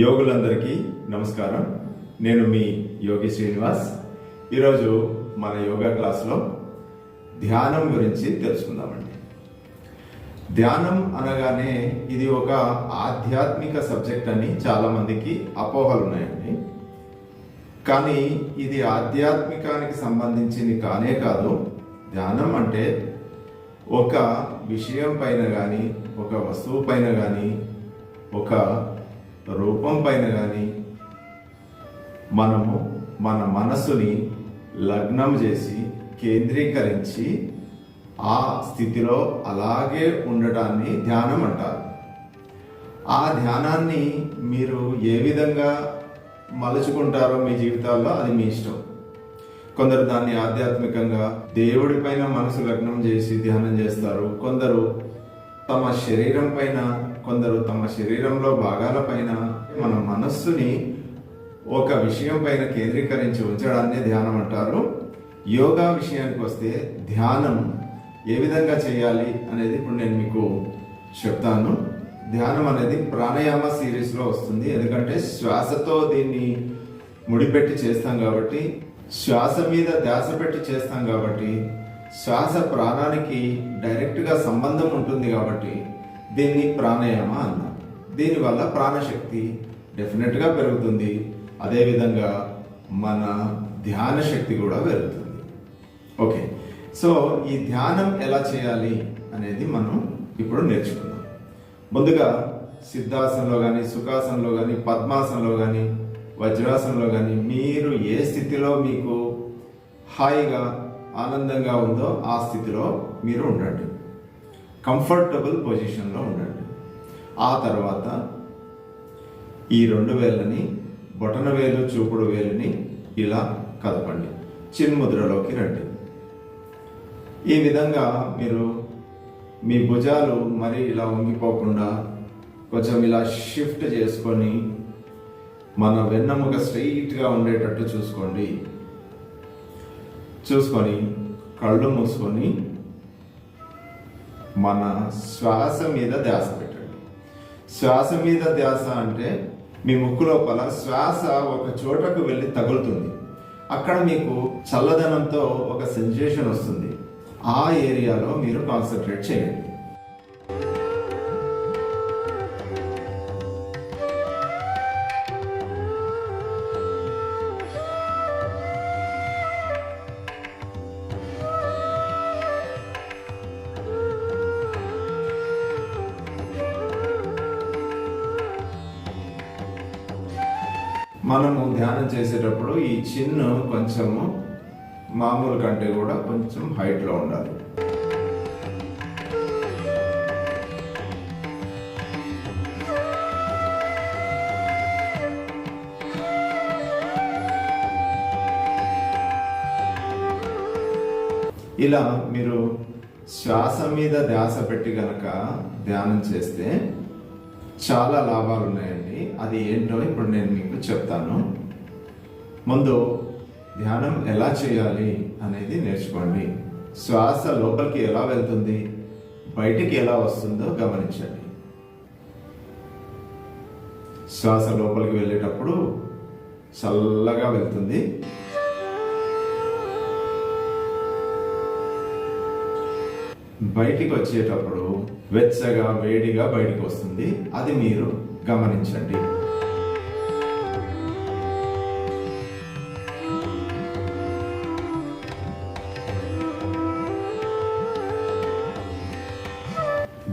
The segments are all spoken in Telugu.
యోగులందరికీ నమస్కారం. నేను మీ యోగి శ్రీనివాస్. ఈరోజు మన యోగా క్లాస్లో ధ్యానం గురించి తెలుసుకుందామండి. ధ్యానం అనగానే ఇది ఒక ఆధ్యాత్మిక సబ్జెక్ట్ అని చాలామందికి అపోహలు ఉన్నాయండి. కానీ ఇది ఆధ్యాత్మికానికి సంబంధించింది కానే కాదు. ధ్యానం అంటే ఒక విషయం పైన కానీ ఒక వస్తువు పైన కానీ ఒక రూపం పైన కానీ మనము మన మనసుని లగ్నం చేసి కేంద్రీకరించి ఆ స్థితిలో అలాగే ఉండటాన్ని ధ్యానం అంటారు. ఆ ధ్యానాన్ని మీరు ఏ విధంగా మలుచుకుంటారో మీ జీవితాల్లో అది మీ ఇష్టం. కొందరు దాన్ని ఆధ్యాత్మికంగా దేవుడి పైన మనసు లగ్నం చేసి ధ్యానం చేస్తారు. కొందరు తమ శరీరం పైన కొందరు తమ శరీరంలో భాగాల పైన మన మనస్సుని ఒక విషయం పైన కేంద్రీకరించి ఉంచడాన్ని ధ్యానం అంటారు. యోగా విషయానికి వస్తే ధ్యానం ఏ విధంగా చేయాలి అనేది ఇప్పుడు నేను మీకు చెప్తాను. ధ్యానం అనేది ప్రాణాయామ సిరీస్లో వస్తుంది. ఎందుకంటే శ్వాసతో దీన్ని ముడిపెట్టి చేస్తాం కాబట్టి శ్వాస మీద ధ్యాస పెట్టి చేస్తాం కాబట్టి శ్వాస ప్రాణానికి డైరెక్ట్గా సంబంధం ఉంటుంది కాబట్టి దీన్ని ప్రాణాయామ అన్నారు దీనివల్ల ప్రాణశక్తి డెఫినెట్గా పెరుగుతుంది. అదేవిధంగా మన ధ్యాన శక్తి కూడా పెరుగుతుంది. ఓకే. సో ఈ ధ్యానం ఎలా చేయాలి అనేది మనం ఇప్పుడు నేర్చుకుందాం. ముందుగా సిద్ధాసనంలో కానీ సుఖాసనంలో కానీ పద్మాసనంలో కానీ వజ్రాసనంలో కానీ మీరు ఏ స్థితిలో మీకు హాయిగా ఆనందంగా ఉందో ఆ స్థితిలో మీరు ఉండండి. కంఫర్టబుల్ పొజిషన్లో ఉండండి. ఆ తర్వాత ఈ రెండు వేలని బొటన వేలు చూపుడు వేలుని ఇలా కదపండి. చిన్ముద్రలోకి రండి. ఈ విధంగా మీరు మీ భుజాలు మరి ఇలా వంగిపోకుండా కొంచెం ఇలా షిఫ్ట్ చేసుకొని మన వెన్నెముక స్ట్రైట్గా ఉండేటట్టు చూసుకోండి. చూసుకొని కళ్ళు మూసుకొని మన శ్వాస మీద ధ్యాస పెట్టండి. శ్వాస మీద ధ్యాస అంటే మీ ముక్కు లోపల శ్వాస ఒక చోటకు వెళ్ళి తగులుతుంది. అక్కడ మీకు చల్లదనంతో ఒక సెన్సేషన్ వస్తుంది. ఆ ఏరియాలో మీరు కాన్సన్ట్రేట్ చేయండి. మనము ధ్యానం చేసేటప్పుడు ఈ చిన్ను కొంచెము మామూలు కంటే కూడా కొంచెం హైట్లో ఉండాలి. ఇలా మీరు శ్వాస మీద ధ్యాస పెట్టి గనక ధ్యానం చేస్తే చాలా లాభాలు ఉన్నాయండి. అది ఏంటో ఇప్పుడు నేను మీకు చెప్తాను. ముందు ధ్యానం ఎలా చేయాలి అనేది నేర్చుకోండి. శ్వాస లోపలికి ఎలా వెళ్తుంది? బయటికి ఎలా వస్తుందో గమనించండి. శ్వాస లోపలికి వెళ్ళేటప్పుడు చల్లగా వెళ్తుంది. బయటికి వచ్చేటప్పుడు వెచ్చగా వేడిగా బయటికి వస్తుంది. అది మీరు గమనించండి.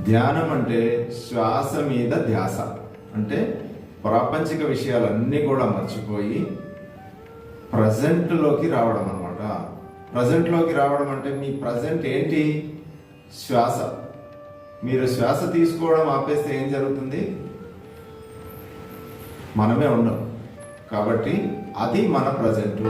ధ్యానం అంటే శ్వాస మీద ధ్యాస. అంటే ప్రాపంచిక విషయాలన్నీ కూడా మర్చిపోయి ప్రజెంట్లోకి రావడం అనమాట ప్రజెంట్లోకి రావడం అంటే మీ ప్రజెంట్ ఏంటి? శ్వాస. మీరు శ్వాస తీసుకోవడం ఆపేస్తే ఏం జరుగుతుంది? మనమే ఉండం. కాబట్టి అది మన ప్రజెంట్.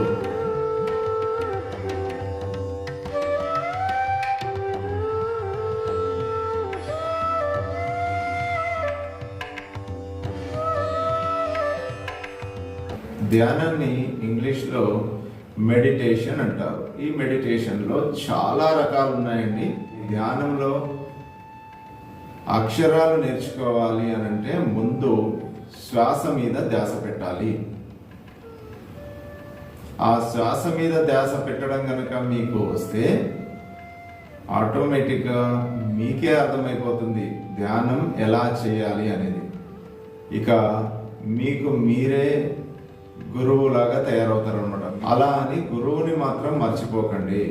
ధ్యానాన్ని ఇంగ్లీష్లో మెడిటేషన్ అంటారు. ఈ మెడిటేషన్లో చాలా రకాలు ఉన్నాయండి ధ్యానంలో అక్షరాలు నేర్చుకోవాలి అని అంటే ముందు శ్వాస మీద ధ్యాస పెట్టాలి. ఆ శ్వాస మీద ధ్యాస పెట్టడం కనుక మీకు వస్తే ఆటోమేటిక్గా మీకే అర్థమైపోతుంది ధ్యానం ఎలా చేయాలి అనేది. ఇక మీకు మీరే గురువులాగా తయారవుతారు అనమాట అలా అని గురువుని మాత్రం మర్చిపోకండి.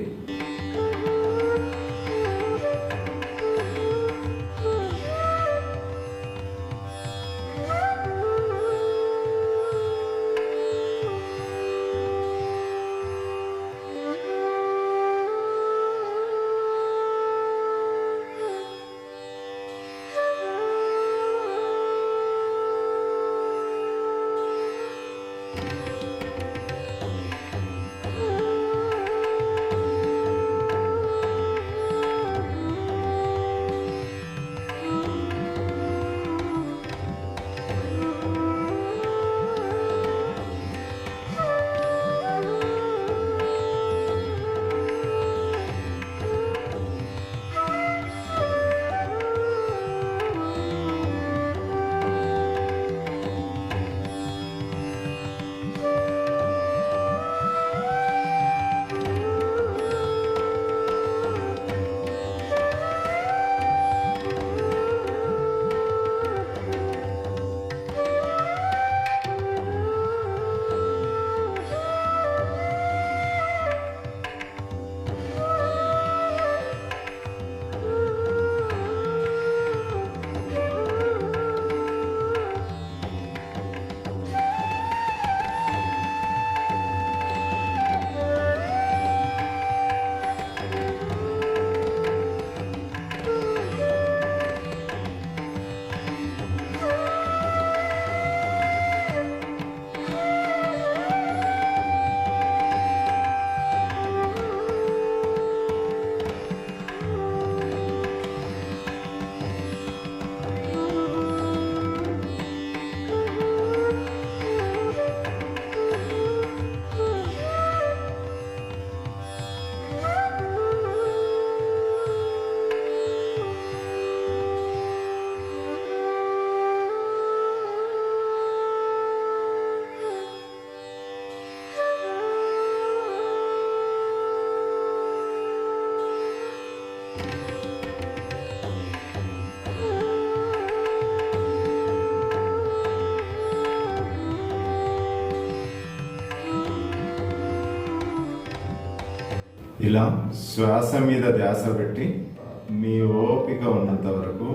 ఇలా శ్వాస మీద ధ్యాస పెట్టి మీ ఓపిక ఉన్నంత వరకు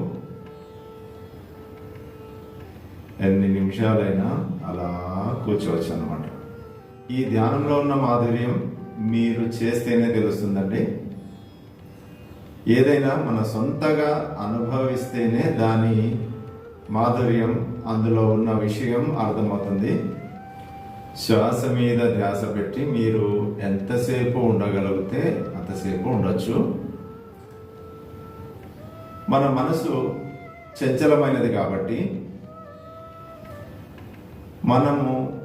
ఎన్ని నిమిషాలైనా అలా కూర్చోవచ్చు అనమాట ఈ ధ్యానంలో ఉన్న మాధుర్యం మీరు చేస్తేనే తెలుస్తుందండి. ఏదైనా మన సొంతగా అనుభవిస్తేనే దాని మాధుర్యం అందులో ఉన్న విషయం అర్థమవుతుంది. శ్వాస మీద ధ్యాస పెట్టి మీరు ఎంతసేపు ఉండగలిగితే అంతసేపు ఉండొచ్చు. మన మనసు చంచలమైనది కాబట్టి మనము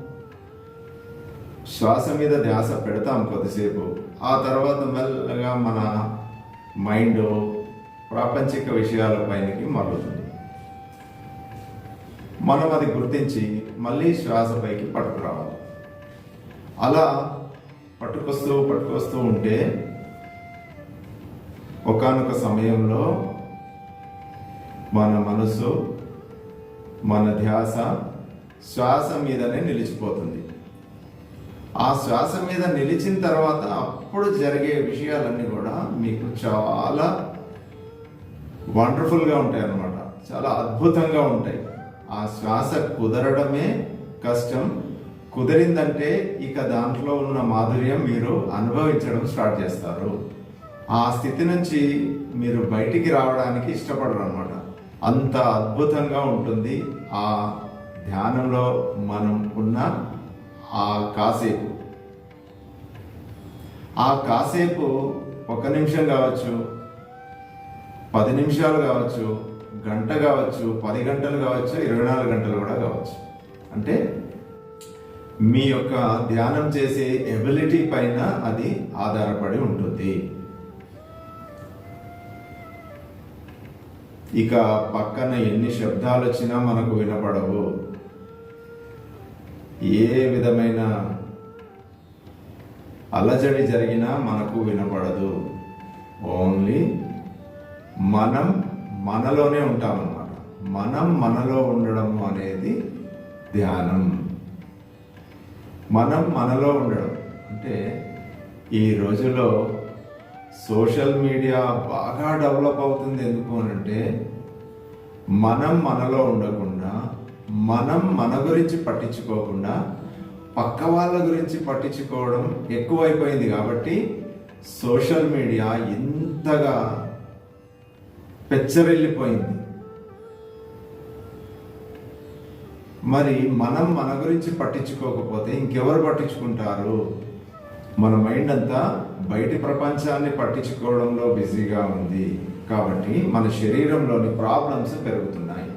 శ్వాస మీద ధ్యాస పెడతాం కొద్దిసేపు. ఆ తర్వాత మెల్లగా మన మైండ్ ప్రాపంచిక విషయాలపైనకి మరలుతుంది మనం అది గుర్తించి మళ్ళీ శ్వాసపైకి పట్టుకురావాలి. అలా పట్టుకొస్తూ పట్టుకొస్తూ ఉంటే ఒకానొక సమయంలో మన మనసు మన ధ్యాస శ్వాస మీదనే నిలిచిపోతుంది. ఆ శ్వాస మీద నిలిచిన తర్వాత అప్పుడు జరిగే విషయాలన్నీ కూడా మీకు చాలా వండర్ఫుల్గా ఉంటాయి అన్నమాట చాలా అద్భుతంగా ఉంటాయి. ఆ శ్వాస కుదరడమే కష్టం కుదిరిందంటే ఇక దాంట్లో ఉన్న మాధుర్యం మీరు అనుభవించడం స్టార్ట్ చేస్తారు. ఆ స్థితి నుంచి మీరు బయటికి రావడానికి ఇష్టపడరు అనమాట అంత అద్భుతంగా ఉంటుంది ఆ ధ్యానంలో మనం ఉన్న ఆ కాసేపు. ఆ కాసేపు ఒక నిమిషం కావచ్చు పది నిమిషాలు కావచ్చు గంట కావచ్చు పది గంటలు కావచ్చు ఇరవై నాలుగు గంటలు కూడా కావచ్చు. అంటే మీ యొక్క ధ్యానం చేసే ఎబిలిటీ పైన అది ఆధారపడి ఉంటుంది. ఇక పక్కన ఎన్ని శబ్దాలు వచ్చినా మనకు వినపడవు. ఏ విధమైన అలజడి జరిగినా మనకు వినపడదు. ఓన్లీ మనం మనలోనే ఉంటామన్నమాట. మనం మనలో ఉండడం అనేది ధ్యానం. మనం మనలో ఉండడం. అంటే ఈ రోజుల్లో సోషల్ మీడియా బాగా డెవలప్ అవుతుంది ఎందుకు అని అంటే మనం మనలో ఉండకుండా మనం మన గురించి పట్టించుకోకుండా పక్క వాళ్ళ గురించి పట్టించుకోవడం ఎక్కువైపోయింది కాబట్టి సోషల్ మీడియా ఇంతగా పెచ్చరిల్లిపోయింది. మరి మనం మన గురించి పట్టించుకోకపోతే ఇంకెవరు పట్టించుకుంటారు? మన మైండ్ అంతా బయటి ప్రపంచాన్ని పట్టించుకోవడంలో బిజీగా ఉంది. కాబట్టి మన శరీరంలోని ప్రాబ్లమ్స్ పెరుగుతున్నాయి.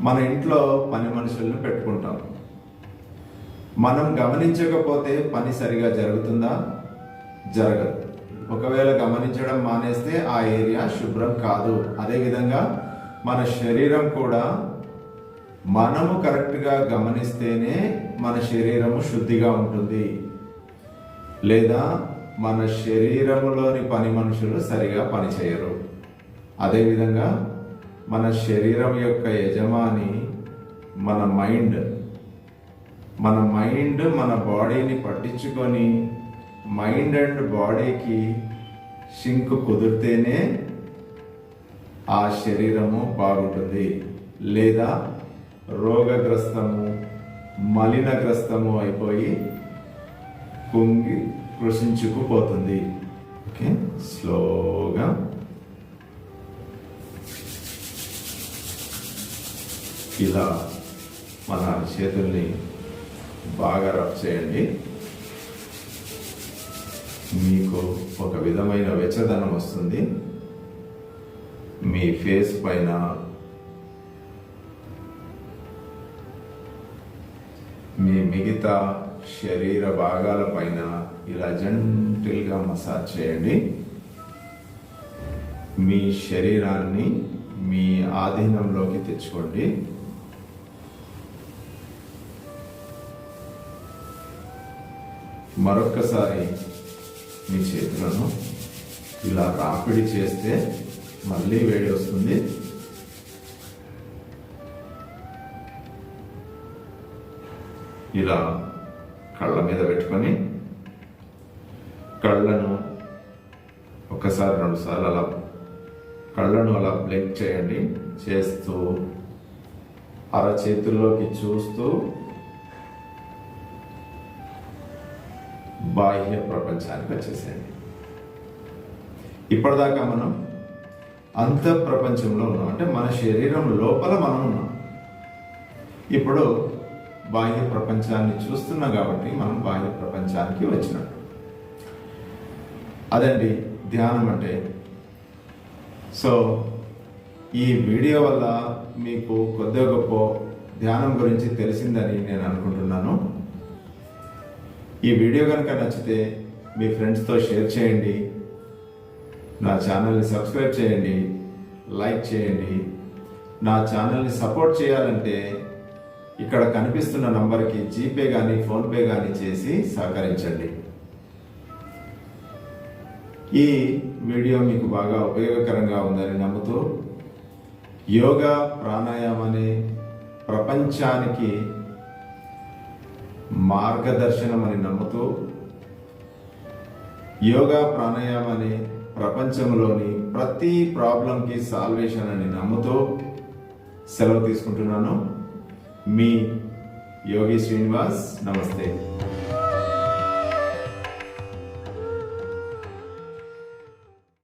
మన ఇంట్లో పని మనుషులను పెట్టుకుంటాం. మనం గమనించకపోతే పని సరిగా జరుగుతుందా? జరగదు. ఒకవేళ గమనించడం మానేస్తే ఆ ఏరియా శుభ్రం కాదు. అదేవిధంగా మన శరీరం కూడా మనము కరెక్ట్గా గమనిస్తేనే మన శరీరము శుద్ధిగా ఉంటుంది. లేదా మన శరీరములోని పని మనుషులు సరిగా పనిచేయరు అదేవిధంగా మన శరీరం యొక్క యజమాని మన మైండ్. మన మైండ్ మన బాడీని పట్టించుకొని మైండ్ అండ్ బాడీకి సింక్ కుదిరితేనే ఆ శరీరము బాగుంటుంది. లేదా రోగగ్రస్తము మలినగ్రస్తము అయిపోయి కుంగి కృషించుకుపోతుంది. ఓకే స్లోగా ఇలా మన చేతుల్ని బాగా రబ్ చేయండి. మీకు ఒక విధమైన వెచ్చదనం వస్తుంది. మీ ఫేస్ పైన మీ మిగతా శరీర భాగాల పైన ఇలా జంటిల్గా మసాజ్ చేయండి. మీ శరీరాన్ని మీ ఆధీనంలోకి తెచ్చుకోండి. మరొక్కసారి మీ చేతులను ఇలా రాపిడి చేస్తే మళ్ళీ వేడి వస్తుంది. ఇలా కళ్ళ మీద పెట్టుకొని కళ్ళను ఒకసారి రెండు సార్లు అలా కళ్ళను అలా బ్లింక్ చేయండి. చేస్తూ అరచేతుల్లోకి చూస్తూ బాహ్య ప్రపంచానికి వచ్చేసేయండి. ఇప్పటిదాకా మనం అంత ప్రపంచంలో ఉన్నాం. అంటే మన శరీరం లోపల మనం ఉన్నాం. ఇప్పుడు బాహ్య ప్రపంచాన్ని చూస్తున్నాం కాబట్టి మనం బాహ్య ప్రపంచానికి వచ్చినట్టు అదండి ధ్యానం అంటే. సో ఈ వీడియో వల్ల మీకు కొద్దిగా గొప్ప ధ్యానం గురించి తెలిసిందని నేను అనుకుంటున్నాను. ఈ వీడియో కనుక నచ్చితే మీ ఫ్రెండ్స్తో షేర్ చేయండి. నా ఛానల్ని సబ్స్క్రైబ్ చేయండి. లైక్ చేయండి. నా ఛానల్ని సపోర్ట్ చేయాలంటే ఇక్కడ కనిపిస్తున్న నంబర్కి జీపే కానీ ఫోన్పే కానీ చేసి సహకరించండి. ఈ వీడియో మీకు బాగా ఉపయోగకరంగా ఉందని నమ్ముతూ యోగా ప్రాణాయామం అనే ప్రపంచానికి మార్గదర్శనం అని నమ్ముతూ యోగా ప్రాణాయామని ప్రపంచంలోని ప్రతి ప్రాబ్లంకి సాల్వేషన్ అని నమ్ముతూ సెలవు తీసుకుంటున్నాను. మీ యోగి శ్రీనివాస్ నమస్తే